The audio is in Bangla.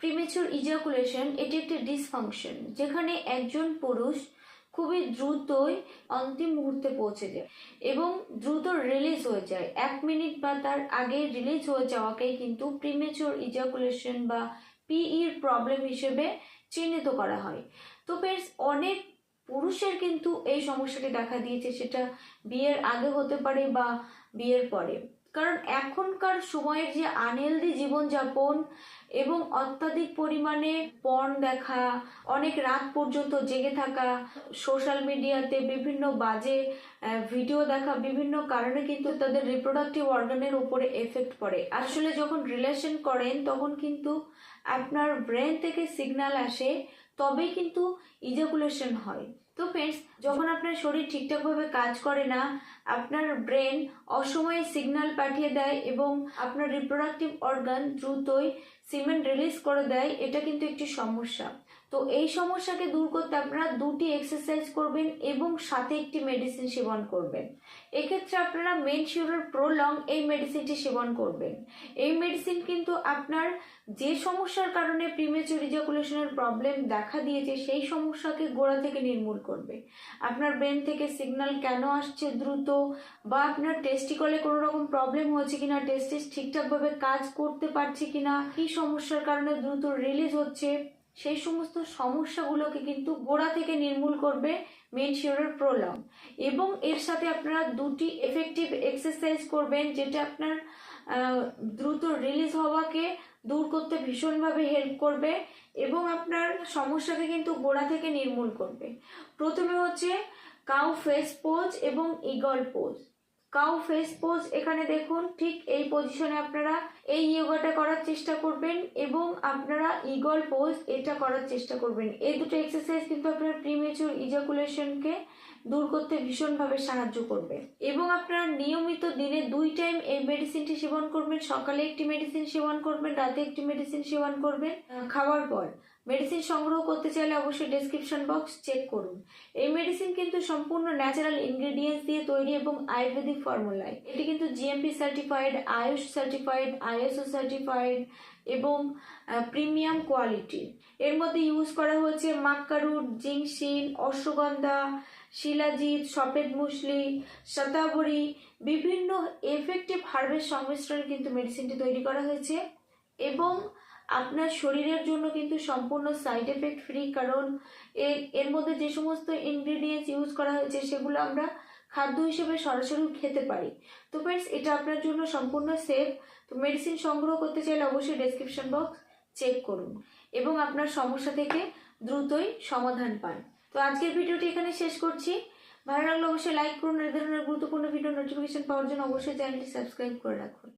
প্রিমেচুর ইজাকুলেশন এটি একটি ডিসফাংশন যেখানে একজন পুরুষ খুবই দ্রুতই অন্তিম মুহূর্তে পৌঁছে যায় এবং দ্রুত রিলিজ হয়ে যায়। এক মিনিট বা তার আগে রিলিজ হয়ে যাওয়াকেই কিন্তু প্রিমেচুর ইজাকুলেশন বা পিইর প্রবলেম হিসেবে চিহ্নিত করা হয়। তো বেশ অনেক পুরুষের কিন্তু এই সমস্যাটি দেখা দিয়েছে, সেটা বিয়ের আগে হতে পারে বা বিয়ের পরে। কারণ এখনকার সময়ের যে আনহেলদি জীবনযাপন এবং অত্যাধিক পরিমাণে পর্ন দেখা, অনেক রাত পর্যন্ত জেগে থাকা সোশ্যাল মিডিয়াতে বিভিন্ন বাজে ভিডিও দেখা বিভিন্ন কারণে কিন্তু তাদের রিপ্রোডাক্টিভ অর্গানের উপরে এফেক্ট পড়ে। আসলে যখন রিলেশন করেন, তখন কিন্তু আপনার ব্রেন থেকে সিগন্যাল আসে, তবেই কিন্তু ইজাকুলেশন হয়। তো ফ্রেন্ডস যখন আপনার শরীর ঠিকঠাকভাবে কাজ করে না, আপনার ব্রেন অসময়ে সিগন্যাল পাঠিয়ে দেয় এবং আপনার রিপ্রোডাক্টিভ অর্গান দ্রুতই সিমেন্ট রিলিজ করে দেয়, এটা কিন্তু একটি সমস্যা। তো এই সমস্যাকে দূর করতে আপনারা দুটি এক্সারসাইজ করবেন এবং সাথে একটি মেডিসিন সেবন করবেন। এক্ষেত্রে আপনারা মেনশিওরের প্রোলং এই মেডিসিনটি সেবন করবেন। এই মেডিসিন কিন্তু আপনার যে সমস্যার কারণে প্রিমেচুর ইজাকুলেশনের প্রবলেম দেখা দিয়েছে, সেই সমস্যাকে গোড়া থেকে নির্মূল করবে। আপনার ব্রেন থেকে সিগন্যাল কেন আসছে দ্রুত বা আপনার টেস্টিকলে কোনো রকম প্রবলেম হয়েছে কিনা টেস্টিস ঠিকঠাকভাবে কাজ করতে পারছে কিনা, কি সমস্যার কারণে দ্রুত রিলিজ হচ্ছে, সেই সমস্ত সমস্যাগুলোকে কিন্তু গোড়া থেকে নির্মূল করবে মেনশিওরের প্রোলং এবং এর সাথে আপনারা দুটি এফেক্টিভ এক্সারসাইজ করবেন, যেটা আপনার দ্রুত রিলিজ হওয়াকে দূর করতে ভীষণভাবে হেল্প করবে এবং আপনার সমস্যাকে কিন্তু গোড়া থেকে নির্মূল করবে। প্রথমে হচ্ছে কাউ ফেস পোজ এবং eagle pose cow face pose এখানে দেখুন, ঠিক এই পজিশনে আপনারা এই ইয়োগাটা করার চেষ্টা করবেন এবং আপনারা ইগল পোজ এটা করার চেষ্টা করবেন। এই দুটো এক্সারসাইজ কিন্তু আপনার প্রিমেচুর ইজাকুলেশনকে দূর করতে ভীষণভাবে সাহায্য করবে। এবং আপনারা নিয়মিত দিনে দুই টাইম এই মেডিসিনটি সেবন করবেন, সকালে একটি মেডিসিন সেবন করবেন, রাতে একটি মেডিসিন সেবন করবেন খাওয়ার পর। মেডিসিন সংগ্রহ করতে চাইলে অবশ্যই ডেসক্রিপশন বক্স চেক করুন। এই মেডিসিন কিন্তু সম্পূর্ণ ন্যাচারাল ইনগ্রেডিয়েন্টস দিয়ে তৈরি এবং আয়ুর্বেদিক ফর্মুলায় এটি কিন্তু GMP certified AYUSH certified ISO certified এবং প্রিমিয়াম কোয়ালিটি এর মধ্যে ইউজ করা হয়েছে মাক্কারুট, জিংসিন, অশ্বগন্ধা, শিলাজিৎ, সফেদ মুসলি, শতাবরী, বিভিন্ন এফেক্টিভ হার্বের সংমিশ্রণে কিন্তু মেডিসিনটি তৈরি করা হয়েছে। এবং আপনার শরীরের জন্য কিন্তু সম্পূর্ণ সাইড এফেক্ট ফ্রি কারণ এর এর মধ্যে যে সমস্ত ইনগ্রিডিয়েন্টস ইউজ করা হয়েছে, সেগুলো আমরা খাদ্য হিসেবে সরাসরি খেতে পারি। তো ফ্রেন্ডস এটা আপনার জন্য সম্পূর্ণ সেফ তো মেডিসিন সংগ্রহ করতে চাইলে অবশ্যই ডেসক্রিপশন বক্স চেক করুন এবং আপনার সমস্যা থেকে দ্রুতই সমাধান পান। তো আজকের ভিডিওটি এখানে শেষ করছি। ভালো লাগলে অবশ্যই লাইক করুন। এ ধরনের গুরুত্বপূর্ণ ভিডিও নোটিফিকেশন পাওয়ার জন্য অবশ্যই চ্যানেলটি সাবস্ক্রাইব করে রাখুন।